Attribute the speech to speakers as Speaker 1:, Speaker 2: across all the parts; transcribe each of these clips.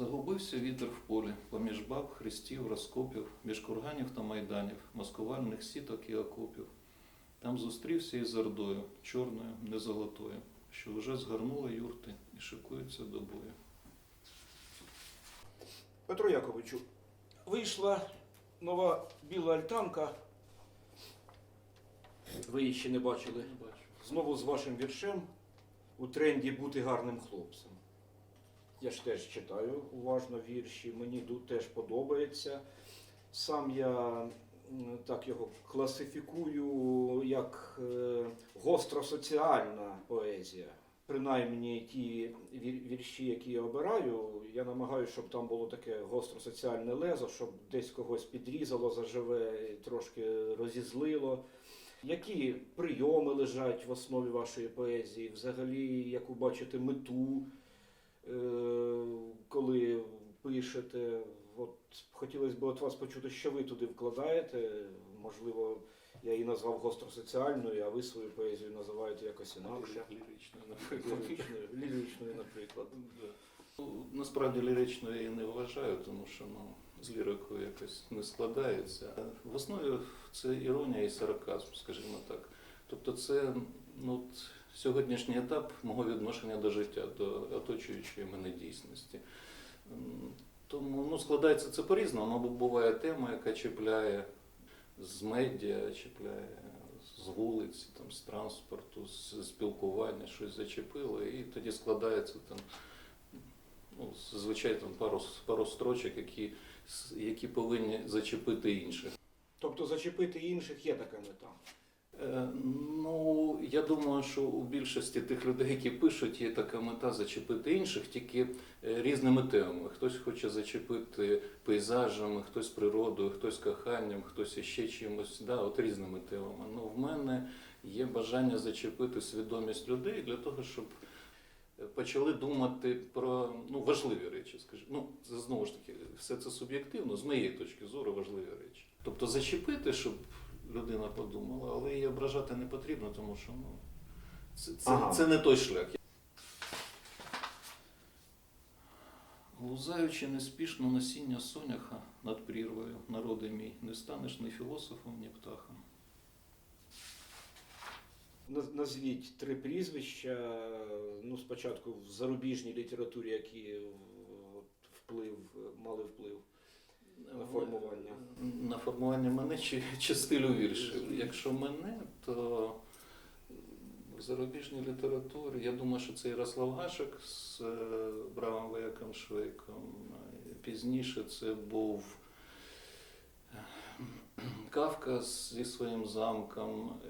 Speaker 1: Загубився вітер в полі, поміж баб, хрестів, розкопів, між курганів та майданів, маскувальних сіток і окопів. Там зустрівся із ордою, чорною, не золотою, що вже згорнула юрти і шикується до бою.
Speaker 2: Петро Яковичу, вийшла нова біла альтанка. Ви її ще не бачили.
Speaker 1: Бачу.
Speaker 2: Знову з вашим віршем у тренді бути гарним хлопцем. Я ж теж читаю уважно вірші, мені теж подобається. Сам я так його класифікую як е, гостросоціальна поезія. Принаймні ті вірші, які я обираю, я намагаюся, щоб там було таке гостросоціальне лезо, щоб десь когось підрізало заживе, трошки розізлило. Які прийоми лежать в основі вашої поезії? Взагалі, яку бачите мету, коли пишете? От хотілося б от вас почути, що ви туди вкладаєте. Можливо, я її назвав гостросоціальною, а ви свою поезію називаєте якось інакше.
Speaker 1: Ліричною, наприклад.
Speaker 2: Ліричною, ліричною, наприклад.
Speaker 1: Ну, Насправді ліричною я не вважаю, тому що ну, з лірикою якось не складається. В основі це іронія і сарказм, скажімо так. Тобто це ну, сьогоднішній етап мого відношення до життя, до оточуючої мене дійсності. Тому ну, складається це по-різному, мабуть, буває тема, яка чіпляє з медіа, чіпляє з вулиці, там, з транспорту, з спілкування, щось зачепило, і тоді складається там ну, зазвичай там пару, пару строчок, які, які повинні зачепити інших.
Speaker 2: Тобто зачепити інших є така мета.
Speaker 1: Е, Ну, я думаю, що у більшості тих людей, які пишуть, є така мета зачепити інших, тільки е, різними темами. Хтось хоче зачепити пейзажами, хтось природою, хтось коханням, хтось іще чимось. Да, от різними темами. Ну, в мене є бажання зачепити свідомість людей для того, щоб е, почали думати про ну, важливі речі, скажімо. Ну, знову ж таки, все це суб'єктивно, з моєї точки зору, важливі речі. Тобто зачепити, щоб людина подумала, але її ображати не потрібно, тому що ну, це, це,
Speaker 2: Ага.
Speaker 1: це не той шлях. Лузаючи неспішно насіння соняха над прірвою, народи мій, не станеш ні філософом, ні птахом.
Speaker 2: Назвіть три прізвища, ну, спочатку в зарубіжній літературі, які вплив, мали вплив. На формування.
Speaker 1: На формування мене чи, чи стилю віршів. Якщо мене, то в зарубіжній літературі, я думаю, що це Ярослав Гашек з е, Бравом Вояком Швейком. Пізніше це був е, Кавка зі своїм замком.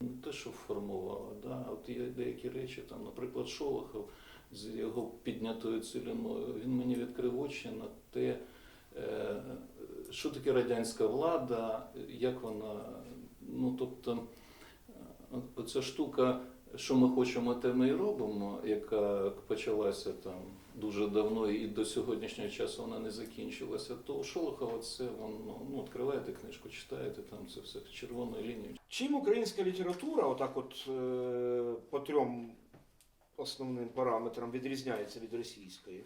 Speaker 1: Не те, що формувало, да? от є деякі речі, там, наприклад, Шолохов з його піднятою ціліною, він мені відкрив очі на те, е, що таке радянська влада, як вона, ну тобто, е, оця штука, що ми хочемо, те ми і робимо, яка почалася там дуже давно і до сьогоднішнього часу вона не закінчилася, то у Шолохова це воно, ну, відкриваєте книжку, читаєте там це все червоною лінією.
Speaker 2: Чим українська література, отак от е, по трьом основним параметрам, відрізняється від російської?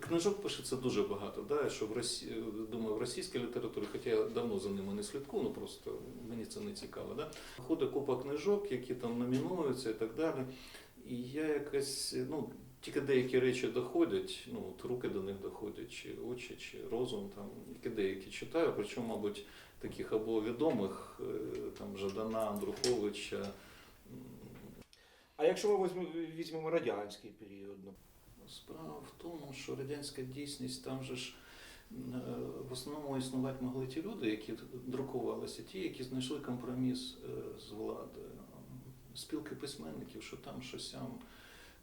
Speaker 1: Книжок пишеться дуже багато. Да? Що в Росі... Думаю, в російській літературі, хоча я давно за ними не слідкую, ну просто мені це не цікаво. Да? Ходить купа книжок, які там номінуються і так далі. І я якось, ну, тільки деякі речі доходять, ну, от руки до них доходять, чи очі, чи розум, там, тільки деякі читаю, причому, мабуть, таких або відомих, е, там, Жадана, Андруховича.
Speaker 2: А якщо ми візьмемо, радянський період? ну,
Speaker 1: Справа в тому, що радянська дійсність там же ж е, в основному існувати могли ті люди, які друкувалися, ті, які знайшли компроміс е, з владою. Спілки письменників, що там, що сям,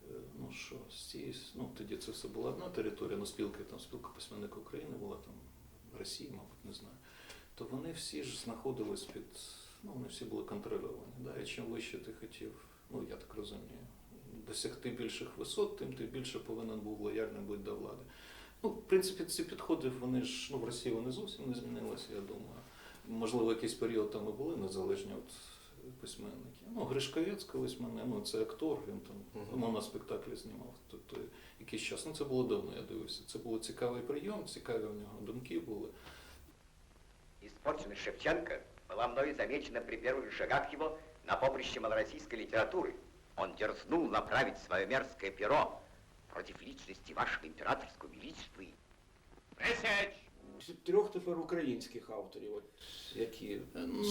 Speaker 1: е, ну що, з ну тоді це все була одна територія, ну спілки, там спілка письменників України була там Росії, мабуть, не знаю. То вони всі ж знаходились під, ну вони всі були контрольовані. Да? І чим вище ти хотів, ну я так розумію, досягти більших висот, тим ти більше повинен був лояльним бути до влади. Ну, в принципі, ці підходи вони ж ну, в Росії вони зовсім не змінилися, я думаю. Можливо, якийсь період там і були незалежні от письменників. Ну, Гришковець колись мене, ну це актор, він там
Speaker 2: Мгм.
Speaker 1: моноспектаклі знімав. Тобто якийсь час. Ну це було давно, я дивився. Це був цікавий прийом, цікаві у нього думки були.
Speaker 3: Испорченность Шевченко была мною замечена при первых шагах его на поприще малороссийской литературы. Он дерзнул направить свое мерзкое перо против личности вашего императорского величества. и- Присечь!
Speaker 2: Трьох тепер українських авторів, от, які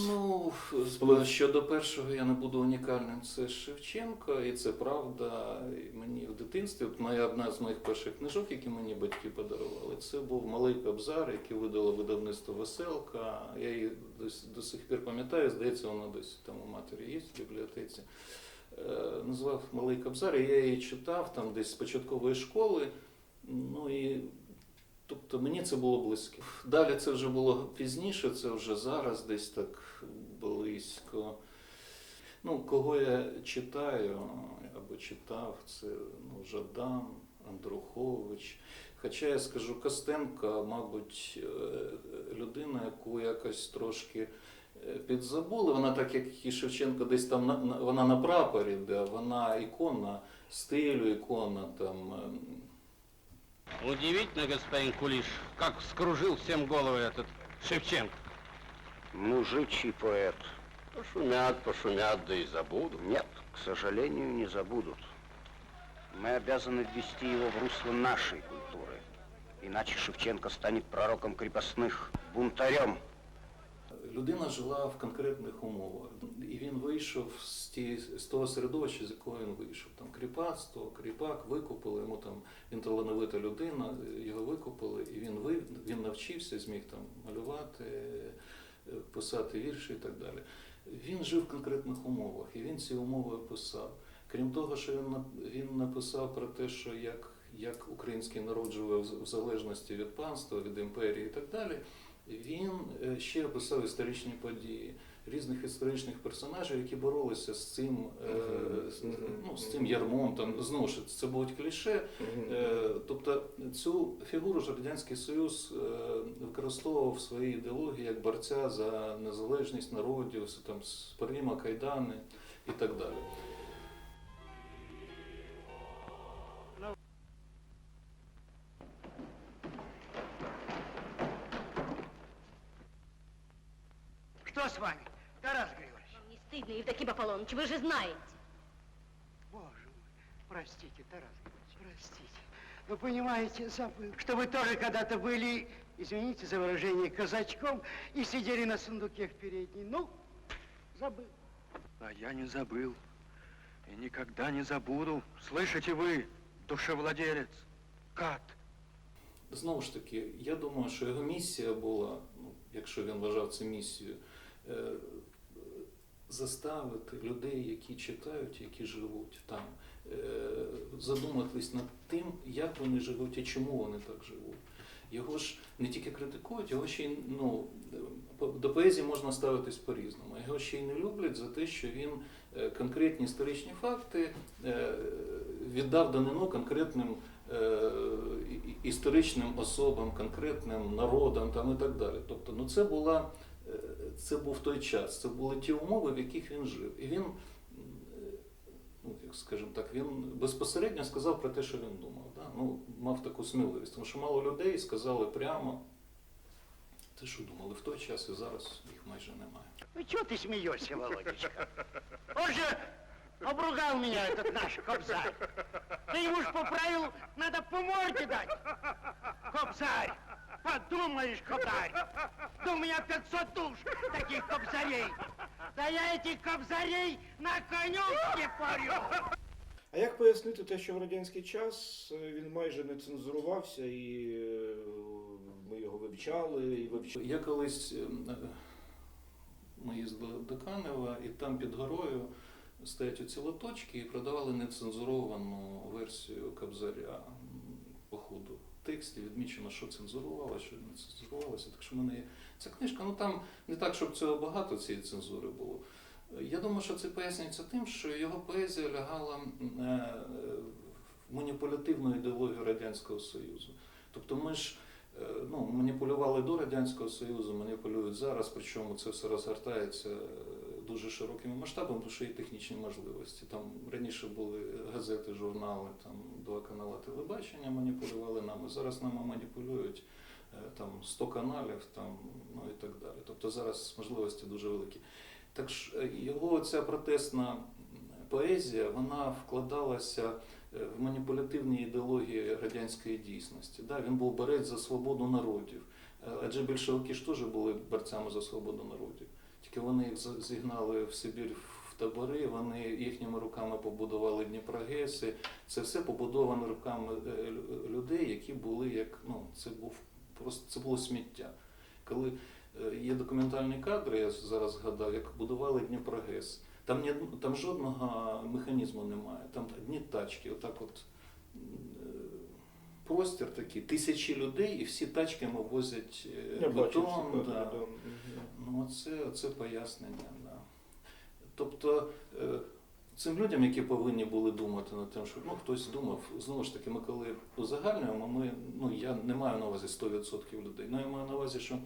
Speaker 1: Ну,
Speaker 2: Вплив.
Speaker 1: щодо першого я не буду унікальним. Це Шевченко, і це правда. І мені в дитинстві, от моя одна з моїх перших книжок, які мені батьки подарували, це був малий Кобзар, який видало видавництво Веселка. Я її до, до сих пір пам'ятаю, здається, вона десь там у матері є в бібліотеці. Е, назвав Малий Кобзар, і я її читав там десь з початкової школи. Ну і Тобто мені це було близько. Далі це вже було пізніше, це вже зараз десь так близько. Ну, кого я читаю або читав, це ну, Жадан, Андрухович. Хоча я скажу, Костенко, мабуть, е, людина, яку якось трошки е, підзабули. Вона так, як і Шевченко, десь там на, на- вона на прапорі, де вона ікона стилю, ікона там.
Speaker 4: Удивительно, господин Кулиш, как вскружил всем головы этот Шевченко.
Speaker 5: Мужичий поэт.
Speaker 4: Пошумят, пошумят, да и забудут.
Speaker 5: Нет, к сожалению, не забудут. Мы обязаны ввести его в русло нашей культуры. Иначе Шевченко станет пророком крепостных, бунтарем.
Speaker 1: Людина жила в конкретних умовах, і він вийшов з, ті, з того середовища, з якого він вийшов. Там кріпацтво, кріпак, викупили йому там він талановита людина, його викупили, і він ви, він навчився, зміг там малювати, е, писати вірші і так далі. Він жив в конкретних умовах, і він ці умови описав. Крім того, що він він написав про те, що як, як український народ живе в в залежності від панства, від імперії і так далі. Він е, ще описав історичні події різних історичних персонажів, які боролися з цим, е, ну, з цим ярмом. Там знову ж це будуть кліше. Е, Тобто цю фігуру ж радянський союз використовував в своїй ідеології як борця за незалежність народів, там з Кайдани і так далі.
Speaker 6: Евдоким Аполлоныч, вы же знаете.
Speaker 7: Боже мой, простите, Тарас Григорьевич, простите. Вы понимаете, забыл, что вы тоже когда-то были, извините за выражение, казачком и сидели на сундуке в передней. Ну, забыл.
Speaker 8: А я не забыл и никогда не забуду. Слышите вы, душевладелец, кат.
Speaker 1: Знову ж таки, я думаю, що його місія була, ну, якщо він вважав це місією, е, заставити людей, які читають, які живуть там, е, задуматись над тим, як вони живуть і чому вони так живуть. Його ж не тільки критикують, його ще й ну, до поезії можна ставитись по-різному. Його ще й не люблять за те, що він е, конкретні історичні факти е, віддав данину конкретним історичним особам, конкретним народам там і так далі. Тобто, ну це була це був той час, це були ті умови, в яких він жив. І він, ну як скажімо так, він безпосередньо сказав про те, що він думав. Да? Ну, мав таку сміливість, тому що мало людей сказали прямо те, що думали в той час, і зараз їх майже немає.
Speaker 7: Ну, чего ты смеешься, Володечка? Он же обругал меня, этот наш Кобзарь. Да ему ж по правилу надо по морде дать. Кобзарь, подумаешь, Кобзарь. Да у меня 500 душ таких Кобзарей. Да я этих Кобзарей на конюшке парю.
Speaker 2: А як пояснити те, що в радянський час е, він майже не цензурувався, і е, ми його вивчали, і вивчали.
Speaker 1: Я колись е, ми їздили до Канева, і там під горою стоять оці лоточки і продавали нецензуровану версію Кобзаря тексті відмічено, що цензурувалося, що не цензурувалося. Так що в мене є ця книжка. Ну там не так, щоб цього багато цієї цензури було. Я думаю, що це пояснюється тим, що його поезія лягала е, в маніпулятивну ідеологію Радянського Союзу. Тобто ми ж е, ну, маніпулювали до Радянського Союзу, маніпулюють зараз, причому це все розгортається е, дуже широкими масштабами, тому що є технічні можливості. Там раніше були газети, журнали, там два канали телебачення маніпулювали нами. Зараз нами маніпулюють е, там 100 каналів, там ну і так далі. Тобто зараз можливості дуже великі. Так ж е, його ця протестна поезія, вона вкладалася е, в маніпулятивні ідеології радянської дійсності. Да, він був борець за свободу народів. Адже більшовики ж теж були борцями за свободу народів. Тільки вони їх зігнали в Сибір табори, вони їхніми руками побудували Дніпрогеси. Це все побудовано руками е, людей, які були як ну, це був просто це було сміття. Коли е, є документальні кадри, я зараз згадав, як будували Дніпрогес. Там ні, там жодного механізму немає. Там одні тачки, отак от е, простір такий, тисячі людей, і всі тачками возять бетон. да. Ну, оце, оце пояснення. Тобто е, цим людям, які повинні були думати над тим, що ну, хтось думав, знову ж таки, ми коли узагальнюємо, ми, ну, я не маю на увазі 100% людей, але я маю на увазі, що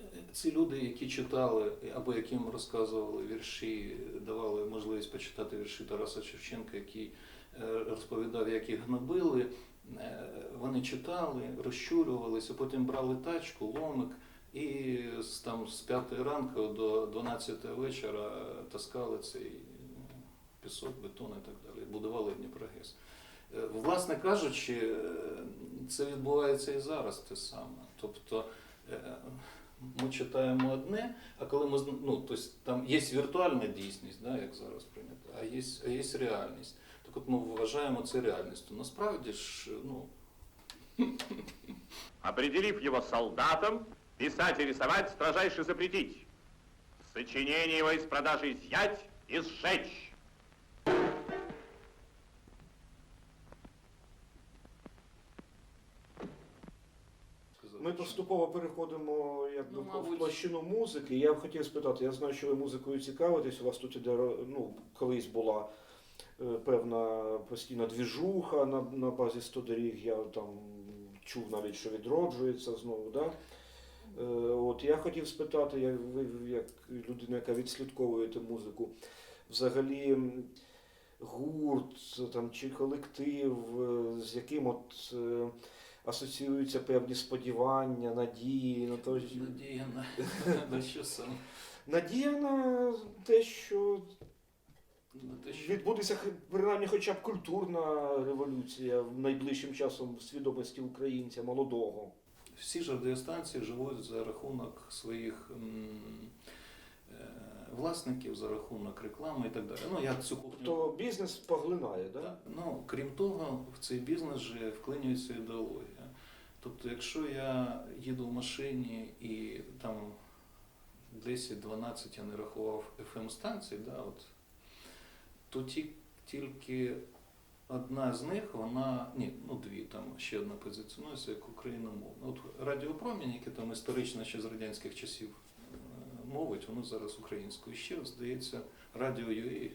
Speaker 1: е, ці люди, які читали або яким розказували вірші, давали можливість почитати вірші Тараса Шевченка, який е, розповідав, як їх гнобили, вони читали, розчурювалися, потім брали тачку, ломик і з, там, з 5 ранку до 12 вечора таскали цей пісок, бетон і так далі, будували Дніпрогес. Е, Власне кажучи, е, це відбувається і зараз те саме. Тобто е, ми читаємо одне, а коли ми ну, тобто, там є віртуальна дійсність, да, як зараз прийнято, а є, а є реальність. Так от ми вважаємо це реальністю. Насправді ж, ну,
Speaker 9: Определив его солдатом, писать и рисовать строжайше запретить. Сочинение его из продажи изъять и сжечь.
Speaker 2: Ми поступово переходимо якби,
Speaker 1: Ну,
Speaker 2: в площину музики. Я б хотів спитати, я знаю, що ви музикою цікавитесь, у вас тут іде, ну, колись була е, певна постійна двіжуха на, на базі 100 доріг, я там чув навіть, що відроджується знову. Да? Е, От я хотів спитати, як ви як людина, яка відслідковуєте музику, взагалі гурт там, чи колектив, е, з яким от е, асоціюються певні сподівання, надії на те, що-
Speaker 1: Надія на, на що саме?
Speaker 2: надія на те, що
Speaker 1: На те, що
Speaker 2: відбудеться принаймні хоча б культурна революція найближчим часом в свідомості українця молодого.
Speaker 1: Всі ж радіостанції живуть за рахунок своїх е, власників, за рахунок реклами і так далі. Ну, я цю кухню.
Speaker 2: То бізнес поглинає, да?
Speaker 1: Так. Ну, крім того, в цей бізнес же вклинюється ідеологія. Тобто, якщо я їду в машині і там 10-12 я не рахував FM-станцій, да, от, то ті, тільки одна з них, вона, ні, ну дві, там ще одна позиціонується як україномовна. От Радіопромінь, яке там історично ще з радянських часів е, мовить, воно зараз українською. Ще, здається, радіо UA.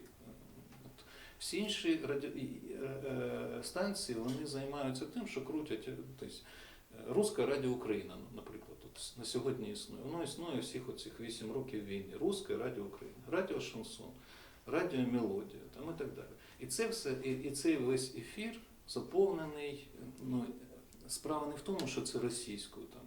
Speaker 1: От всі інші радіо... е, е, станції вони займаються тим, що крутять. е, е, Руська радіо Україна, ну, наприклад, от на сьогодні існує. Воно існує всіх оцих 8 років війни. Руська радіо Україна, радіо Шансон, радіо Мелодія там і так далі. І це все, і, і цей весь ефір заповнений. Ну, справа не в тому, що це російською там,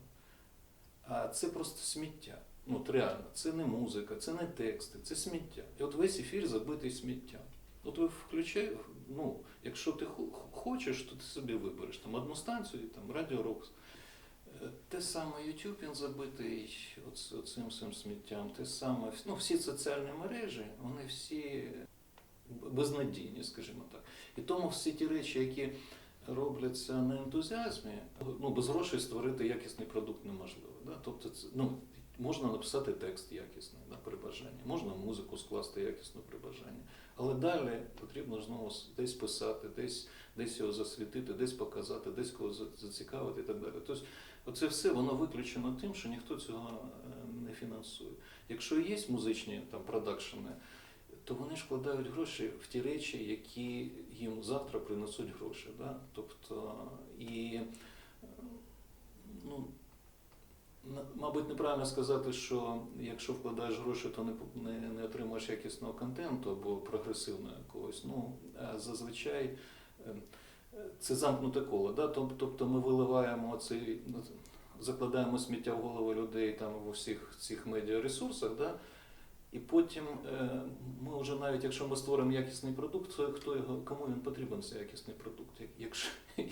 Speaker 1: а це просто сміття. Ну, от реально, це не музика, це не тексти, це сміття. І от весь ефір забитий сміттям. От ви включаєте, ну, якщо ти хочеш, то ти собі вибереш там одну станцію, там Радіо Рокс. Е, Те саме YouTube він забитий оц- оцим всім сміттям, те саме, ну, всі соціальні мережі, вони всі безнадійні, скажімо так. І тому всі ті речі, які робляться на ентузіазмі, ну, без грошей створити якісний продукт неможливо. Да? Тобто, це, ну, можна написати текст якісний да, при бажанні, можна музику скласти якісно при бажанні. Але далі потрібно знову десь писати, десь, десь його засвітити, десь показати, десь когось зацікавити і так далі. Тобто, оце все воно виключено тим, що ніхто цього е, не фінансує. Якщо є музичні там продакшени, то вони ж вкладають гроші в ті речі, які їм завтра принесуть гроші. Да? Тобто, і е, ну, Мабуть, неправильно сказати, що якщо вкладаєш гроші, то не, не, не отримаєш якісного контенту або прогресивного якогось. Ну, зазвичай е, це замкнуте коло. Да? Тобто ми виливаємо цей, закладаємо сміття в голови людей там в усіх цих медіаресурсах, да? І потім е, ми вже навіть якщо ми створимо якісний продукт, то хто його, кому він потрібен цей якісний продукт, якщо,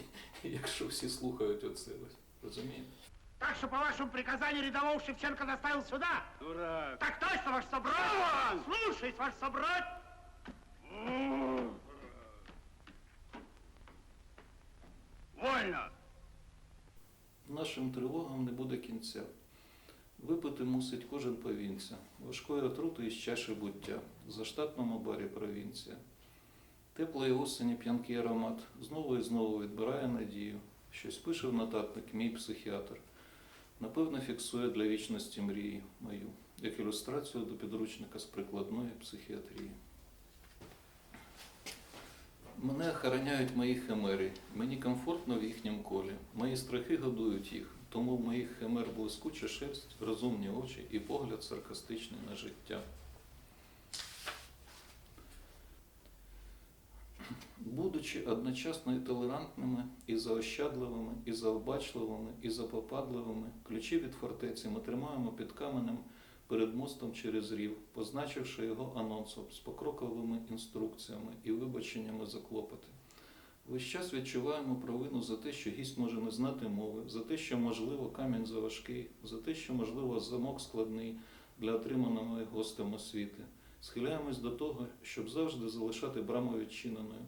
Speaker 1: якщо всі слухають оце ось. Розумієте?
Speaker 7: Так что, по вашему приказанию, рядового Шевченко доставил сюда?
Speaker 8: Дурак!
Speaker 7: Так точно, ваш собрат! Слушаюсь, ваш собрат!
Speaker 8: Вольно!
Speaker 1: Нашим тривогам не буде кінця. Випити мусить кожен повінця, важкої отрути із чаші буття, за штатному барі провінція. Теплої осені п'янкий аромат знову і знову відбирає надію. Щось пише в нотатник мій психіатр. Напевно, фіксує для вічності мрії мою, як ілюстрацію до підручника з прикладної психіатрії. Мене охороняють мої химери, мені комфортно в їхнім колі. Мої страхи годують їх, тому в моїх химер блискуча шерсть, розумні очі і погляд саркастичний на життя. Будучи одночасно і толерантними, і заощадливими, і заобачливими, і запопадливими, ключі від фортеці ми тримаємо під каменем перед мостом через рів, позначивши його анонсом з покроковими інструкціями і вибаченнями за клопоти. Весь час відчуваємо провину за те, що гість може не знати мови, за те, що, можливо, камінь заважкий, за те, що, можливо, замок складний для отриманої гостем освіти. Схиляємось до того, щоб завжди залишати браму відчиненою,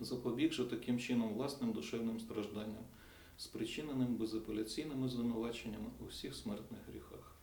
Speaker 1: запобігши таким чином власним душевним стражданням, спричиненим безапеляційними звинуваченнями у всіх смертних гріхах.